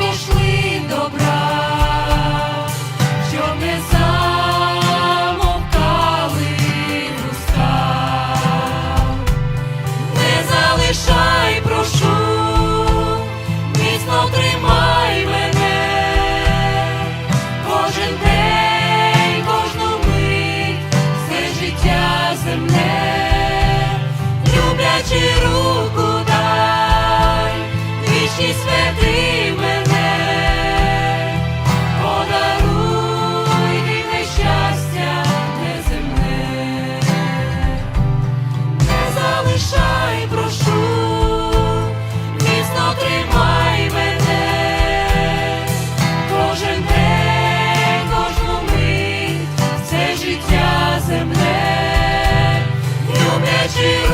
пішли добра, щоб не замовкали не залишай, прошу, міцно тримай мене, кожен день, кожну мить, все життя земне, люблячи руку дай, вічність. you.